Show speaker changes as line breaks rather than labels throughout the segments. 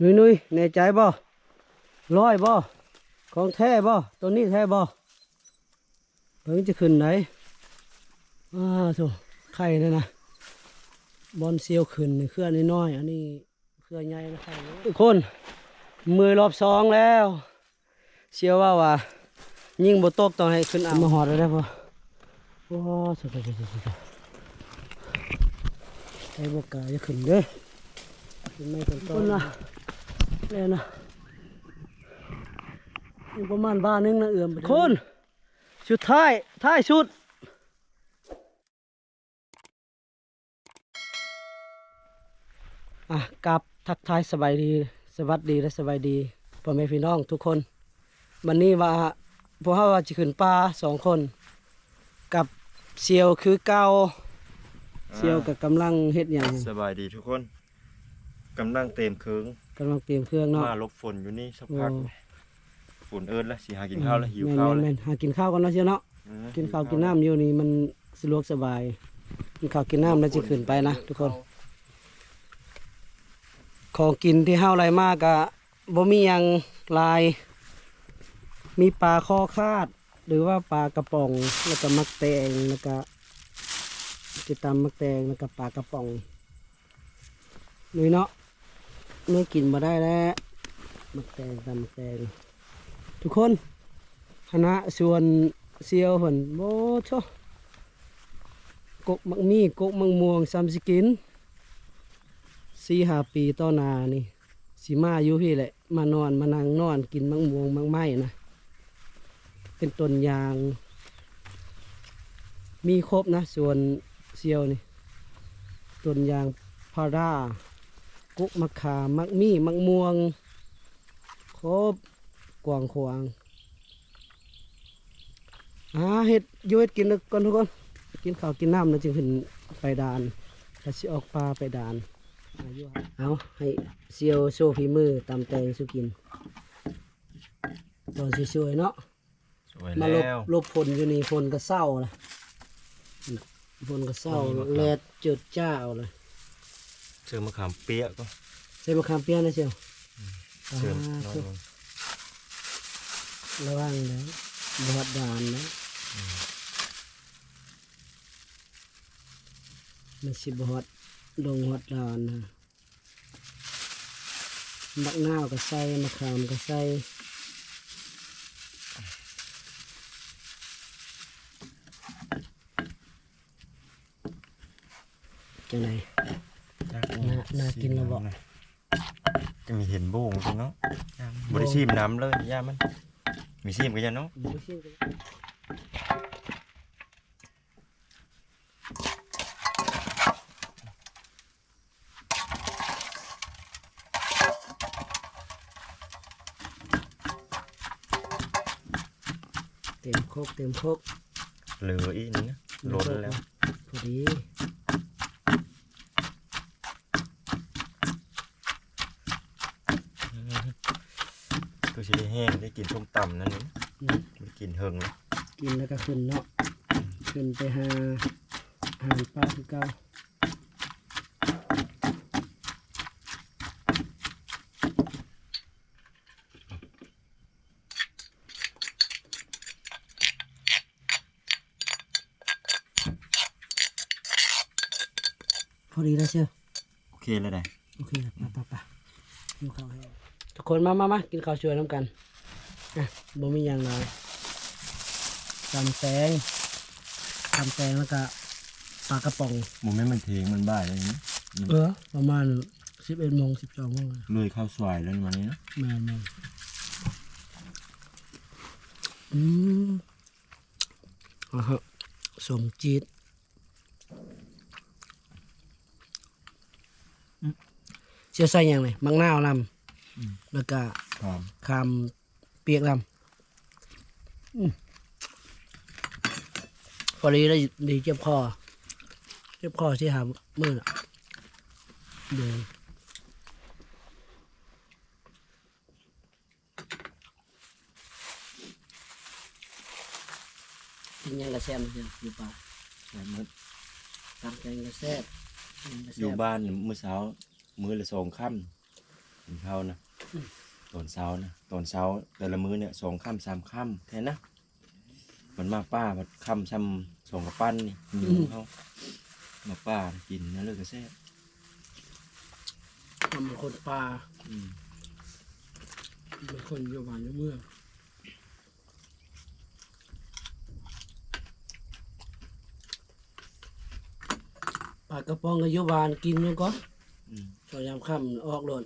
นุ้ยนุ้ยแน่ใจบ่ร้อยบ่ของแท้บ่ตัวนี้แท้บ่เพิ่งจะขึ้นไหนอ้าวโถไข่เลยนะบอลเซียวขึ้นนี่เครื่องน้อยๆอันนี้เครื่องใหญ่นะไข่ทุกคนมือรอบสองแล้ว เชื่อว่าว่า ยิงบ่ตกต้องให้ขึ้นอ่างมาหอดแล้วได้ปะโอ้สุดยอดสุดยอดสุดยอดไอ้บกกาจะขึ้นเด้อขึ้นไม่ต้นต้นนะ เนี่ยนะอยู่ประมาณบ้านนึงนะเอื่อมไปคนชุดท้ายท้ายชุดอะกับทักทายสบายดี สวัสดีและสบายดีพ่อแม่พี่น้องทุกคนวันนี้ว่าพวกเราว่าจะขึ้นป่าสองคน กับเซียวคือเก่าเซียวกับกำลังเฮ็ดอย่าง
สบายดีทุกคนกำลังเต็มเคือง
กำลังเตรียมเครื่องเนาะ
มาลบฝนอยู่นี่สักพัก
โอ้
ฝนเอิญแล้วสิหากินข้าวแล้วหิว
แม่น
ข้าว
แม่น
แล้ว
แม่นหากินข้าวกันเนาะเชียวเนาะ
อืม
กินข้าวกินน้ำอยู่นี่มันสะดวกสบาย กินข้าวกินน้ำแล้วจะขึ้นไปนะทุกคน ของกินที่เฮาไรมากอะบ่มีหยังหลาย มีปลาคอคาด หรือว่าปลากระป๋องแล้วก็มักแตงแล้วก็จะตำมักแตงแล้วก็ปลากระป๋องนี่เนาะ ไม่กินมาได้แล้วมักแตงตำมักแตงทุกคนคณะส่วนเซียวเพิ่นโบชกกมักมีกกมังม่วงซ้ำสิกินสี่ห้าปีต่อนานี่สีมาอยู่พี่แหละ มานอนมานั่งนอนกินมังม่วงมังไม้นะเป็นต้นยาง มีครบนะ ส่วนเซียวนี่ต้นยางพารา กุกมะขามมักมีมักม่วง ครบกวางขวางอ่าเห็ดอยูเห็ดกินก่อนทุกคนกินข้าวกินน้ำแล้วจึงขึ้นไปดานแล้วสิออกปลาไปดานอายุครับเอาให้เซียวโชว์ฝีมือตำแตงสุกินตอนสวยๆเนาะ
สวย
มาลบ
แล้ว
ลบฝนอยู่นี่ฝนก็เศร้าละฝนก็เศร้า
ฝนก็เศร้า
แลดจืดจ้าเลย
เสื้อมะขามเปียกก็
ใส่มะขามเปียกนะเชียว
เสื้อ
อ่า
น้อย
สุดระวังนะบอดดานนะมันสิบอดลงหอดดานนะมักนาวก็ใส่มะขามก็ใส่จังไหน
จัก
น่าน่ากินแล้วบ่
จะมีเห็นโบ่งจริงเนาะบริชีมน้ำเลยย่ามัน มีชีมกันยังเนาะ
บ่เชื่อกันเต็มโคกเต็มโคก
เหลืออีกนึงนะล้นแล้ว
พอดี
ก็สิได้แห้งได้กินส้ม ตำนั่นนี่
อืม
ไม่กินเฮิงแล้ว
กินแล้วก็ขึ้นเนาะขึ้นไปหาอาหารปลาคือเก่าพอดีแล้วเชียว
โอเคแล้วได้
โอเคไปไปไปกินข้าวให้ทุกคนมามามากินข้าวช่วยน้ำกันอะ บ่มีอย่างไรตำแตงตำแตงแล้วก็ปลากระป๋อง
โมเมนต์มันเทงมันบ่ายเลยนี่
เออ ประมาณสิบเอ็ดโมงสิบสองโมงอะ
เลยข้าวสวยแล้วนี่วันนี้นะ
แม่นแม่นอืมอะฮะสมจีดอืมเชื่อใส่หยังไงมังนาวลำแล้วก็
หอม
คำ เปียกลำอืมพอดีได้ดีเจ็บคอ เจ็บคอที่หามือน่ะเดินกินยังกระแซมเชียวอยู่ป่า
ใส่มือ
ตามใจกระแซ่บกินกระ
อ
แซ่
ยู่
บ
บ้านมื้อเช้ามื้อละสองค่กินข้าวนะ ตอนเช้านะตอนเช้าแต่ละมื้อเนี่ยสองค่ำสามค่ำแท้นะมันมาป้ามันค่ำซ้ำสองกับปั้นนี่มีเขามาป้ากินนั่นเลยก็แซ่บ
ทำเป็นคนปลา
อืม
เป็นคนอยู่บ้านอยู่เมืองปลากระป๋องก็อยู่บ้านกินแล้วก็
อืม
พยายามค่ำออกโลด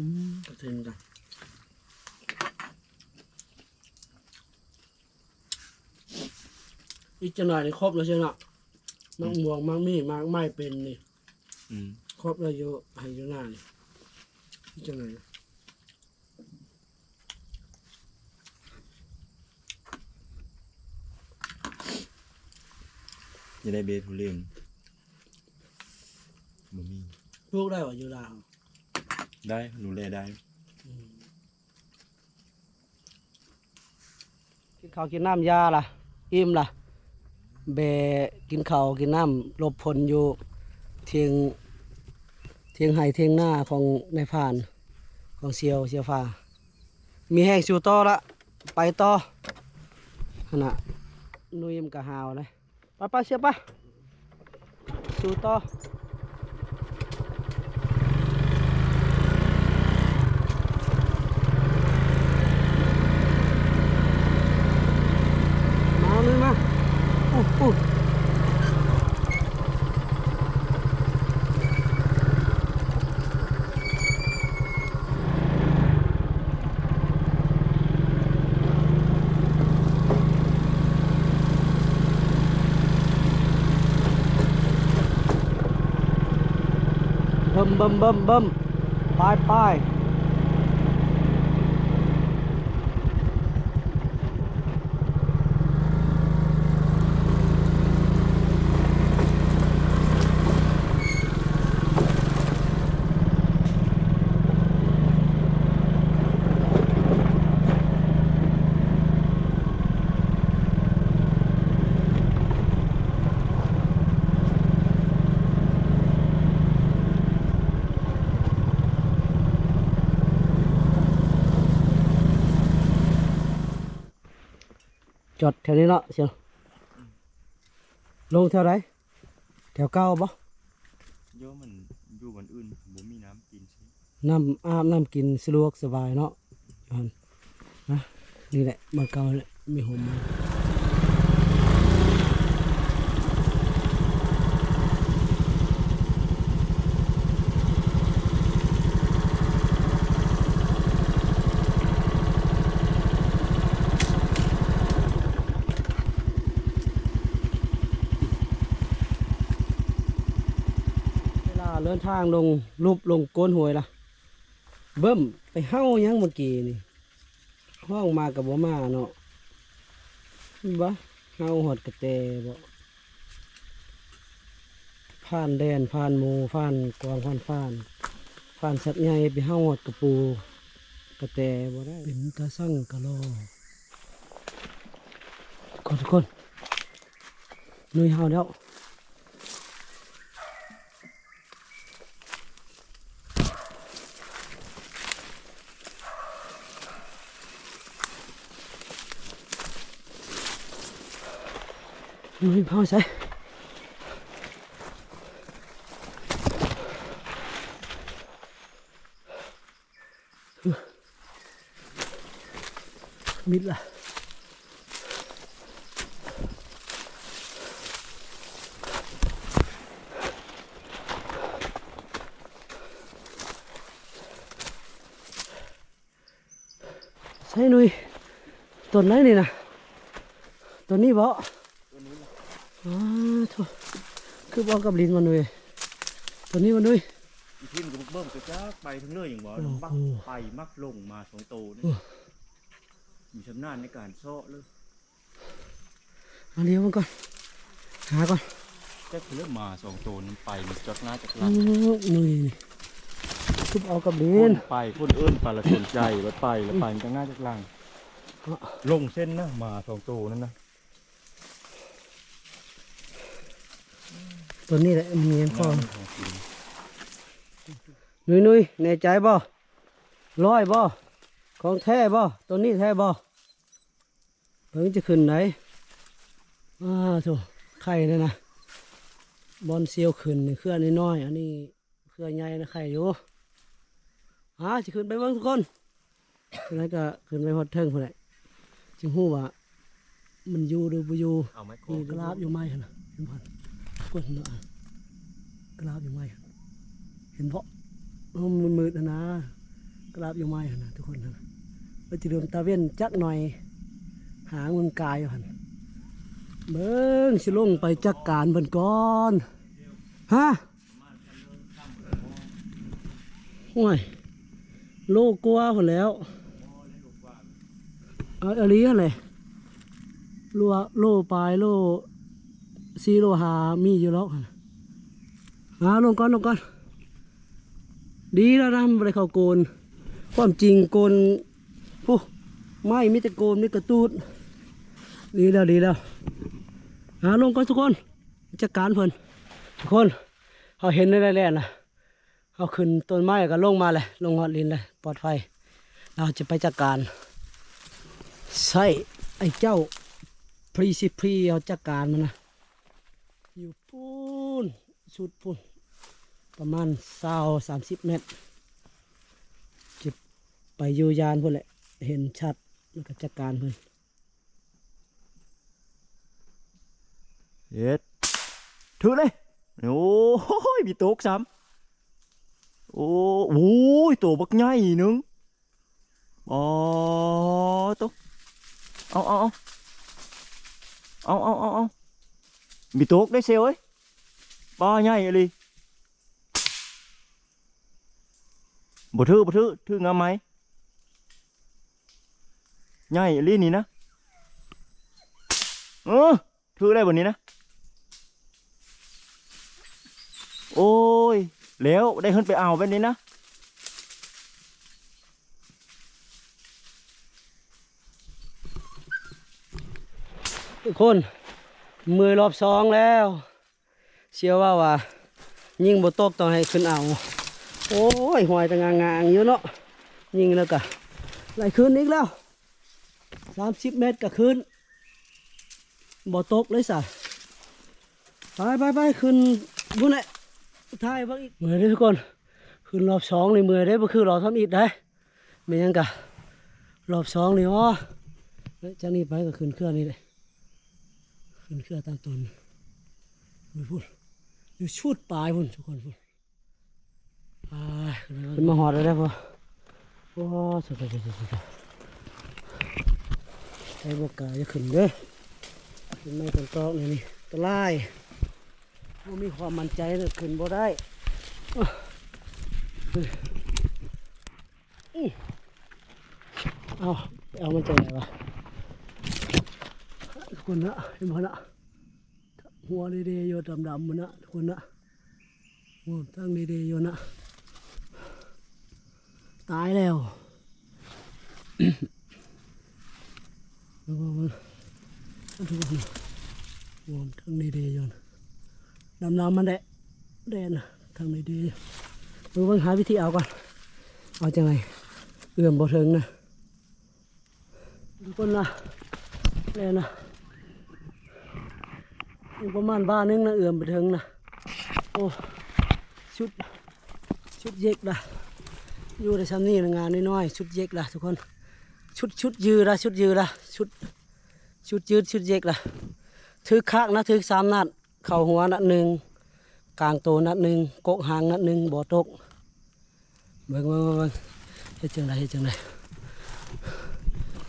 อืม กระเทียมกันอีกจะหน่อยนี่ครบแล้วใช่ไหมมักม่วงมักมีมักไม้เป็นนี่
อืม
ครบแล้วอยู่ให้อยู่หน้านี่อีกจะหน่อย
จะได้เบทุเรียนบ่มี
ปลูกได้ว่าอยู่ลาว
ได้ดูแลได้
กินข้าวกินน้ำยาล่ะ อิ่มล่ะเบกินข้าวกินน้ำหลบผลอยู่เทียงเทียงไห้เทียงหน้าของนายพานของเซียวเซียวฟ้ามีแห้งสู่ต่อละไปต่อขณะนุยมกะหาวเลยไปไปเสียปะสู่ต่อ เบิ่มเบิ่มเบิ่มเบิ่มไปไป จอดแถวนี้เนาะเชียวลงแถวไหนแถวเก้าบ่
โยมมันอยู่บนอื่นบ่มีน้ำกินสิ
น้ำอาบน้ำกินสะดวกสบายเนาะอันนะนี่แหละบ้านเก่าแหละมีหมมา เวลาเดินทางลงรูปลงโกนหวยล่ะเบิ่มไปเฮ้ายังเมื่อกี้นี่ห้องมากับบ่มาเนาะบ่เฮาหอดกระแตบ่ผ่านแดนผ่านหมูผ่านกวางผ่านผ่านผ่านสัตว์ใหญ่ไปเฮาหอดกระปูกระแตบ่ได้เป็นตาสั่งกะโลคนทุกคนนุยเฮาแล้ว นุยเฮาใส่มิดละใช่หนุยต้นไหนนี่นะต้นนี้บ่ อ้าโถคือบอกกับลินมันหนุยต้นนี้มันหนุย
อีพิมก็เบิ่มก็จักไปทั้งเลยอย่างบ่
โอ้โห
บักไปมักลงมาสองโตนี่มีชำนาญในการเซาะเลย
เอาเลี้ยวมันก่อนหาก่อน
จักเริ่มมาสองโตนั้นไปมันจักหน้าจักห
อื
ลัง
มหนุยนี่คือเอากับลิ
คนนไปคนเอิ้นไปละสนใจแล้วไปแล้วไปมันจักหน้าจักหลัง
อะ
ลงเส้นนะมาสองโตนั่นนะ
ตัวนี้แหละมีเงินพอนุยนุยๆแน่ใจบ่ร้อยบ่ของแท้บ่ตัวนี้แท้บ่เพิ่งจะขึ้นไหนอ้าวโถไข่เนี่ยนะบอลเซียวขึ้นนี่เครือน้อยๆอันนี้เครือใหญ่นะไข่อยู่ฮะจะขึ้นไปเบิ่งทุกคนขึ้นแล้วก็ขึ้นไปฮอดเทิงพุ่นแหละจึงฮู้ว่า มันอยู่หรือบ่อยู่
เอาไม้โค
มีกราบอยู่ไหมขนาดเห็นบ่ กดหน่อยกราบอยู่ไหมหั่นเห็นเพาะมันมืดนะนะกราบอยู่ไหมนาดทุกคนนะไปจะเดินตาเว้นจักหน่อย หางมันกายอยู่หันเบิ้งสิลงไปจักการเบิ่นก่อนฮะห่วยโลกลัวหมดแล้วเอาอะไรอะไรโลโลปลายโล ซีโลหามีอยู่แล้วหั่นหาลงก่อนลงก่อน ดีแล้วนะไม่เข้าโกน ความจริงโกนผู้ไม่มีแต่โกนมีกระตูด ดีแล้วดีแล้วหาลงก่อนทุกคนจัดการเพิ่นทุกคนเขาเห็นได้แล้วนะเขาขึ้นต้นไม้ก็ลงมาเลยลงหอดลินเลยปลอดภัยเราจะไปจัดการใช่ไอ้เจ้าพรีสิพรีเอาจัดการมันนะ ปูนสุดปูนประมาณสาวสามสิบเมตรจะไปยูยานพุ่นแหละ เห็นชัดแล้วก็จัดการเพิ่น
เฮ็ดถือเลย โอ้ยมีโต๊กซ้ำโอ้โหตัวบักใหญ่นึงอ๋อตุ๊กเอาเอาเอาเอาเอาเอา มีตกได้เซลเอ้ยปลาใหญ่เลยบ่ถือบ่ถือถืองาไหมใหญ่อีหลีนี่นะเออถือได้บ่นี้นะโอ้ยแล้วได้ขึ้นไปเอาแบบนี้นะ
ทุกคน มือรอบสองแล้ว เชื่อว่าว่า ยิงบตกต้องให้ขึ้นเอา โอ้ยหอยตะงางางอยู่เนาะยิงแล้วก็ไหลขึ้นอีกแล้วสามสิบเมตรก็ขึ้นบ่ตกเลยสะไปไปไปขึ้นบุญแหละท้ายบ้างอีกเมื่อยเด้ทุกคนขึ้นรอบสองนี่เมื่อได้อบ่คือรอบทำอีกได้ไม่ยังกะรอบสองนี่อ๋อจากนี้ไปก็ขึ้นเครื่องนี่เลย ขึ้นเครื่องตามต้นดูพุ่นดูชุดปลายพุ่นทุกคนพุ่นไปขึ้นมาหอดแล้วได้ปะโอ้สุดสุดสุดสุดใช้บกกาจะขึ้นเด้อขึ้นไม่ต้นตอกนี่นี่ตะไลายบ่มีความมั่นใจเลยขึ้นบ่ได้อะอื้อเอาไปเอามันใจไหนวะ ทุกคนนะเห็นไหมนะหัวดีๆอยู่ดำๆมันนะทุกคนนะหัวตั้งดีๆอยู่นะตายแล้วแล้วก็มันทุกคนหัวตั้งดีๆอยู่นะดำๆมันแดะแดนนะทางดีๆดูเบิ่งหาวิธีเอาก่อน เอาจังไงเอื้อมบ่ถึงนะทุกคนนะแดนนะ อยู่ประมาณบ้านนึงนะเอื่อมไปถึงนะโอ้ชุดชุดเย็กละอยู่ในชั้นนี้นะงานน้อยๆชุดเย็กละทุกคนชุดชุดยืดละชุดยืดละชุดชุดยืดชุดเย็กละถือข้างนะถือสามนัดเข่าหัวนัดหนึ่งกลางโตนัดหนึ่งกกหางนัดหนึ่งบ่อตกเบิ่งเบิ่งเบิ่งเฮ็ดจังไรเฮ็ดจังไร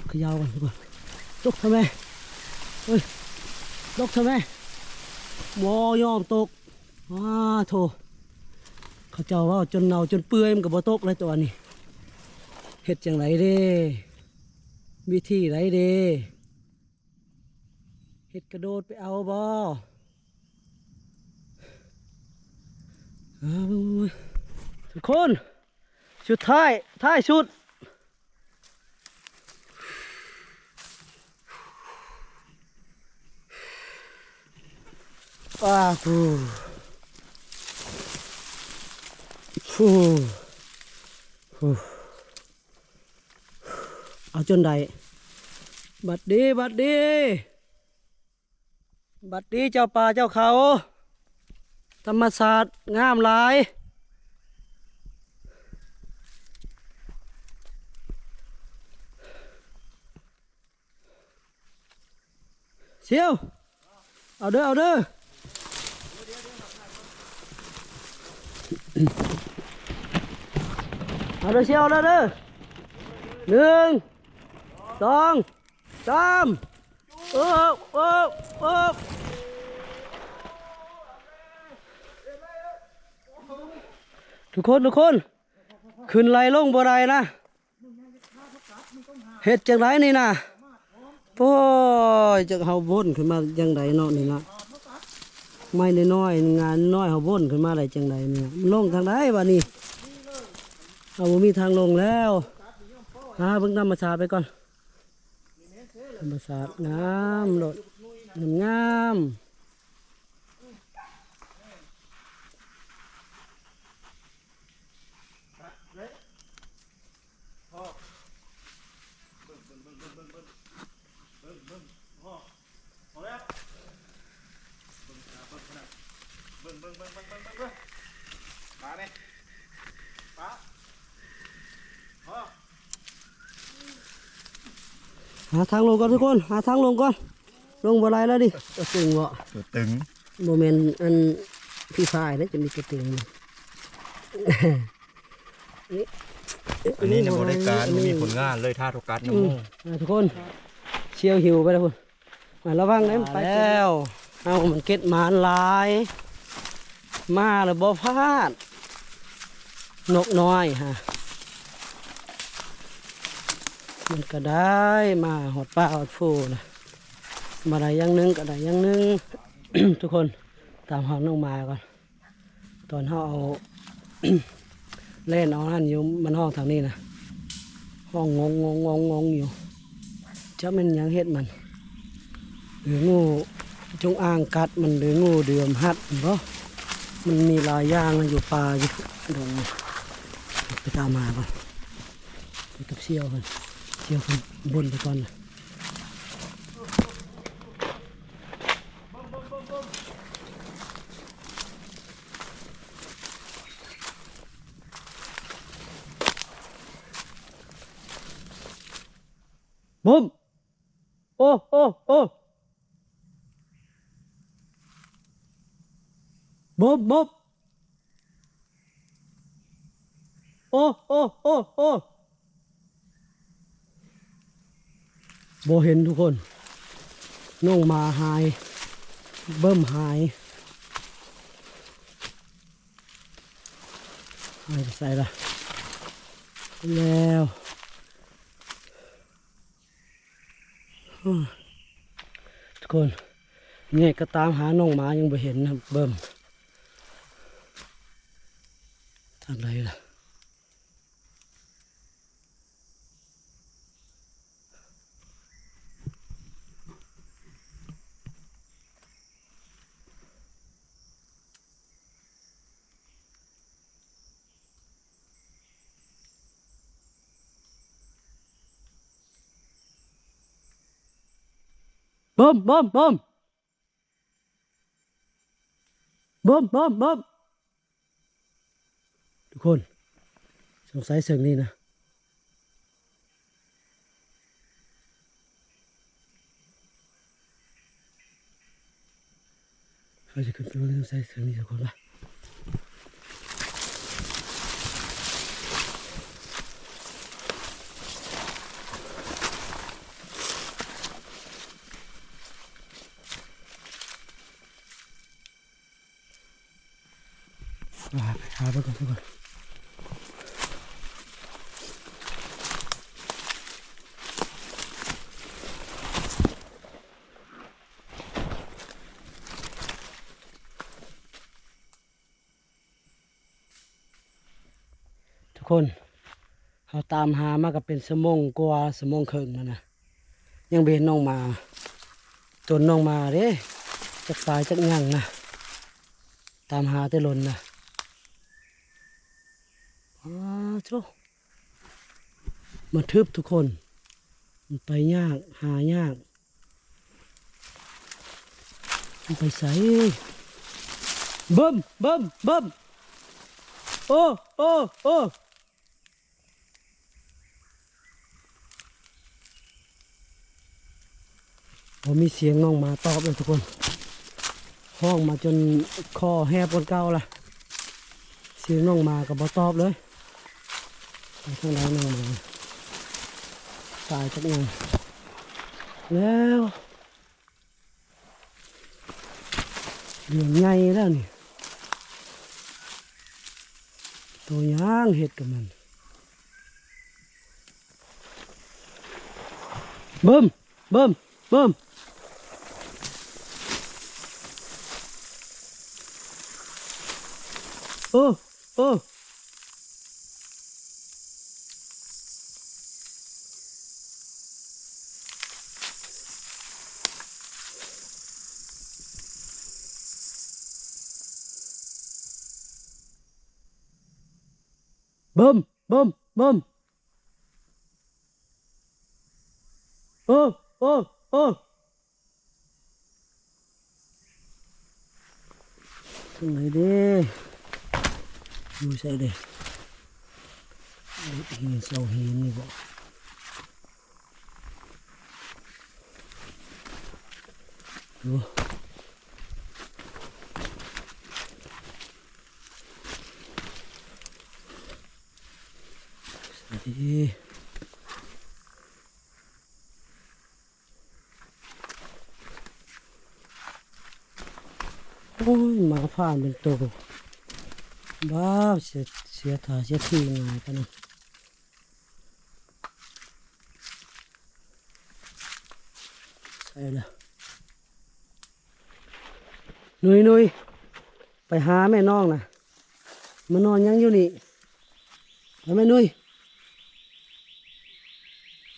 ขยาวกันทุกคนตกทำไมเฮ้ยตกทำไม วอยอมตกว้าโถเขาเจ้าว่าจนเน่าจนเปื่อยมันก็บ่ตกเลยตัวนี้เฮ็ดจังไรเด้วิธีไรเด้เฮ็ดกระโดดไปเอาบอทุกคน ชุดท้ายท้ายชุด ว้าปูฮู้ฮู้เอาจนใดบัดดีบัดดี บัดดีเจ้าป่าเจ้าเขา ธรรมศาสตร์งามหลายเชียวเอาเด้อเอาเด้อ เอาเด้อเชียวเด้อเด้อหนึ่งสองสามโอ้โอ้โอ้ทุกคนทุกคน ขึ้นไหลลงบ่ได้นะเฮ็ดจังไรนี่นะโอ้ยจะเฮาบ่นขึ้นมาจังไดเนาะนี่นะ ไม่น้อยๆงานน้อยเขาบ่นขึ้นมาอะไรจังไดเนี่ยลงทางไหนวะนี่เอาบ่มีทางลงแล้วฮาเบิ่งธรรมชาติไปก่อนธรรมชาติงามโลดงาม หาทางลงก่อนทุกคน หาทางลงก่อน ลงบ่ไรแล้วดิกระตึงบ่
ตัวตึง
โมเมนต์อันพี่ชายแล้วจะมีกระตึง
อันนี้ในบริการบ่มีผลงานเลยท่าทุกกัดน้ำมูก
อ่าทุกคนเชียวหิวไปแล้วคุณมาระวังนะมันไปแล้วเอามันเก็ดหมานหลาย มาเลยบ่พลาด นกน้อยฮะ มันก็ได้มาหอดป้าหอดฟูนะมาได้ยังนึงก็ได้ยังนึง ทุกคนตามหาน้องมาก่อนตอนเขาเอาเล่นเอานั่นอยู่มันห้องทางนี้นะห้องงงงงงงงอยู่จะมันยังเฮ็ดมันหรืองูจงอางกัดมันหรืองูเดือมหัดบ่มันมีลายย่างอยู่ป่าอยู่ดงนี่ไปตามมาก่อนไปกับเชี่ยวกัน เชี่ยวกันบนไปก่อนนะบุ้มโอ้โอ้โอ้บุ้มบุ้มโอ้โอ้โอ้โอ้ บเห็นทุกคนน้องมาหาย เบิ่มหายหายไปใส่ละแล้วทุกคนเนี่ยก็ตามหาน้องหมายังไม่เห็นนะเบิ่มทางใดล่ะ บิ่มบิ่มบิ่มบิ่มบิ่มบิ่มทุกคนสงสัยเสียงนี้นะเขาจะขึ้นไปว่าสงสัยเสียงนี้ทุกคนปะอ่าไปหาไปก่อนทุกคนทุกคนเขาตามหามากับเป็นสมองกว่าสมองครึ่งแล้วนะยังเบนน้องมาจนน้องมาเด้จักสายจักหยังนะตามหาแต่ลนนะอ้าวโชมาทึบทุกคน มันไปยากหายากมันไปใส่เบิ่มเบิ่มเบิ่มโอ้โอ้โอ้ ผมมีเสียงน้องมาตอบเลยทุกคน ห้องมาจนคอแหบคนเก่าละเสียงน้องมากับบอตอบเลยไปทางไหนน้องมาตายจักยังแล้วเรื่องใหญ่แล้วนี่ตัวย่างเห็ดกับมันเบิ่มเบิ่มเบิ่ม โอ้โอ้เบิ่มเบิ่มเบิ่มโอ้โอ้โอ้ทางไหนเด้ อยู่ใส่เด้หินเสาหินนี่บ่ดูใส่ดิโอ้ยหมาเป็นตัวเสียเสียถาเสียทีง่ายกันนะใช่ล้วหนุยหนุยไปหาแม่น้องนะมานอนยังอยู่นี่ไปแม่หนุย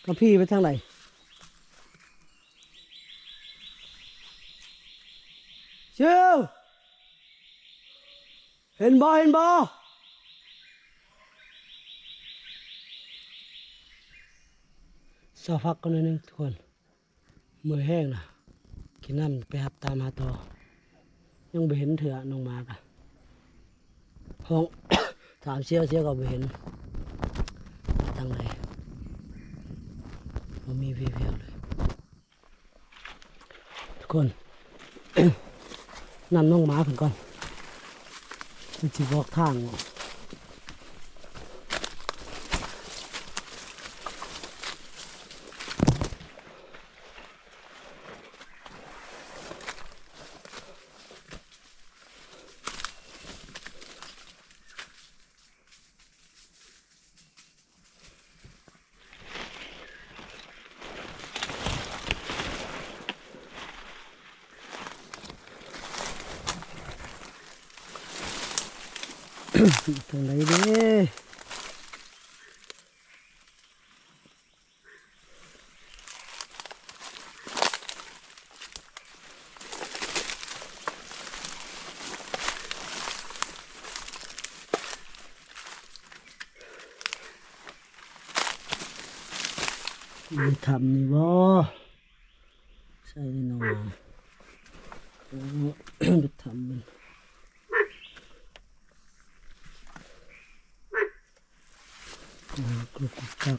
กับพี่ไปทางไหนเชียว เห็นบ่เห็นบ่สอพักกันหน่อยหนึงทุกคนมือแห้งนะกินน้ำไปหับตามหาต่อยังไปเห็นเถื่อน้องมากะห้องถามเชี่ยวเชี่ยวก็ไปเห็นทางไหนมันมีเพียวเลย ทุกคนนำน้องหมาผมก่อน มันจะบอกทาง บ่ทางไหนเด้ทำนี่บ่ใช่แน่นอนโอ้ ไปทำมัน อ่ากรุ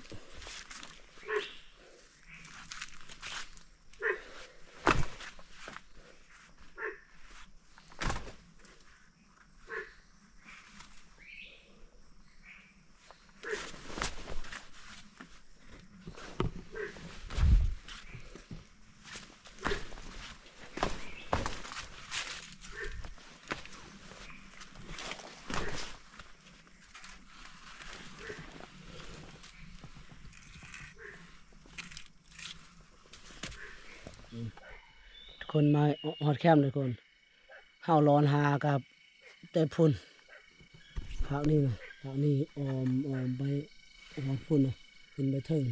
คนมาฮอดแคมป์เลยคนเฮาร้อนหากับแต่พุ่นพักนี่นะพักนี่ออมออมไปออมพุ่นนะขึ้นไปเทิง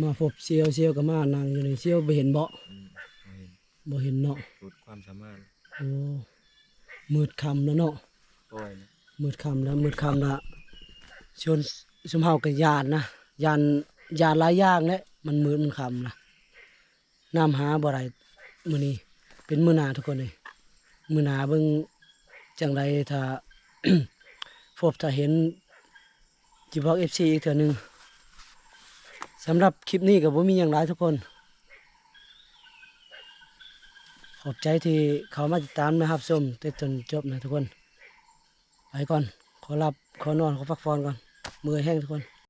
มาพบเซียวเซียวก็มานั่งอยู่นี่เซียวไปเห็นเบาะบ่เห็นเนาะ
สุดความสามารถ
โอ้มืดคำแล้วเนาะ
ปล่อยนะ
มืดค่ำแล้วมืดค่ำละชวนสมเฮากับยานนะยานยานหลายอย่างและมันมืดมันค่ำละ น้ำหาบ่ได้มื้อนี้เป็นมือนาทุกคนเลยมือนาเบิ่งจังไดถ้าพบถ้าเห็นจิบอก FC อีกเทื่อหนึ่งสำหรับคลิปนี้ก็บ่มีหยังหลายทุกคน ขอบใจที่เขามาติดตามนะครับส้มแต่จนจบนะทุกคน ไปก่อน ขอหลับ ขอนอน ขอพักผ่อนก่อน มือแห้งทุกคน